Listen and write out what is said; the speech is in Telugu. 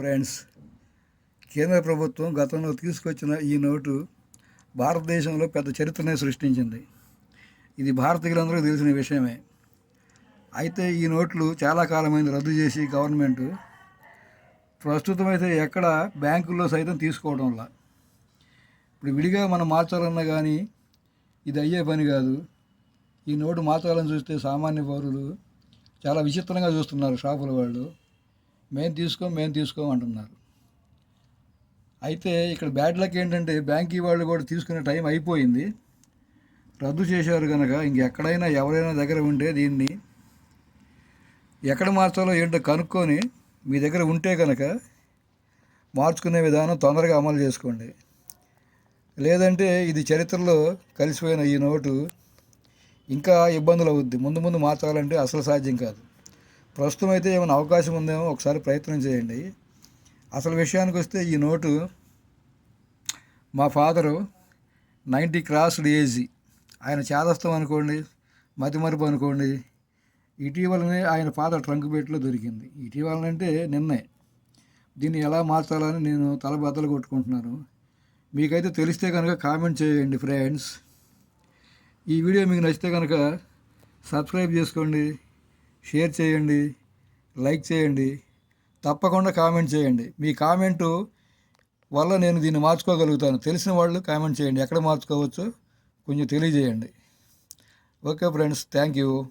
ఫ్రెండ్స్ కేంద్ర ప్రభుత్వం గతంలో తీసుకొచ్చిన ఈ నోటు భారతదేశంలో పెద్ద చరిత్రనే సృష్టించింది. ఇది భారతీయులందరూ తెలిసిన విషయమే. అయితే ఈ నోట్లు చాలా కాలమైంది రద్దు చేసి గవర్నమెంట్. ప్రస్తుతం అయితే ఎక్కడ బ్యాంకుల్లో సైతం తీసుకోవడంలా ఇప్పుడు విడిగా మనం మార్చాలన్నా కానీ ఇది అయ్యే పని కాదు. ఈ నోటు మార్చాలని చూస్తే సామాన్య పౌరులు చాలా విచిత్రంగా చూస్తున్నారు షాపుల వాళ్ళు. మేము తీసుకోం మేము తీసుకోం అంటున్నారు. అయితే ఇక్కడ బ్యాడ్ లక్ ఏంటంటే బ్యాంకీ వాళ్ళు కూడా తీసుకునే టైం అయిపోయింది. రద్దు చేశారు కనుక ఇంకెక్కడైనా ఎవరైనా దగ్గర ఉంటే దీన్ని ఎక్కడ మార్చాలో ఏంటో కనుక్కొని మీ దగ్గర ఉంటే కనుక మార్చుకునే విధానం తొందరగా అమలు చేసుకోండి. లేదంటే ఇది చరిత్రలో కలిసిపోయిన ఈ నోటు ఇంకా ఇబ్బందులు అవుద్ది. ముందు ముందు మార్చాలంటే అసలు సాధ్యం కాదు. ప్రస్తుతం అయితే ఏమైనా అవకాశం ఉందేమో ఒకసారి ప్రయత్నం చేయండి. అసలు విషయానికి వస్తే ఈ నోటు మా ఫాదరు నైంటీ క్రాస్డ్ ఏజీ ఆయన చేదస్తం అనుకోండి మతిమరుపు అనుకోండి ఇటీవలనే ఆయన ఫాదర్ ట్రంక్ బెట్లో దొరికింది. ఇటీవలనంటే నిన్నే. దీన్ని ఎలా మార్చాలని నేను తల బద్దలు కొట్టుకుంటున్నాను. మీకైతే తెలిస్తే కనుక కామెంట్ చేయండి ఫ్రెండ్స్. ఈ వీడియో మీకు నచ్చితే కనుక సబ్స్క్రైబ్ చేసుకోండి. షేర్ చేయండి లైక్ చేయండి తప్పకుండా కామెంట్ చేయండి. మీ కామెంటు వల్ల నేను దీన్ని మార్చుకోగలుగుతాను. తెలిసిన వాళ్ళు కామెంట్ చేయండి. ఎక్కడ మార్చుకోవచ్చో కొంచెం తెలియజేయండి. Okay friends thank you.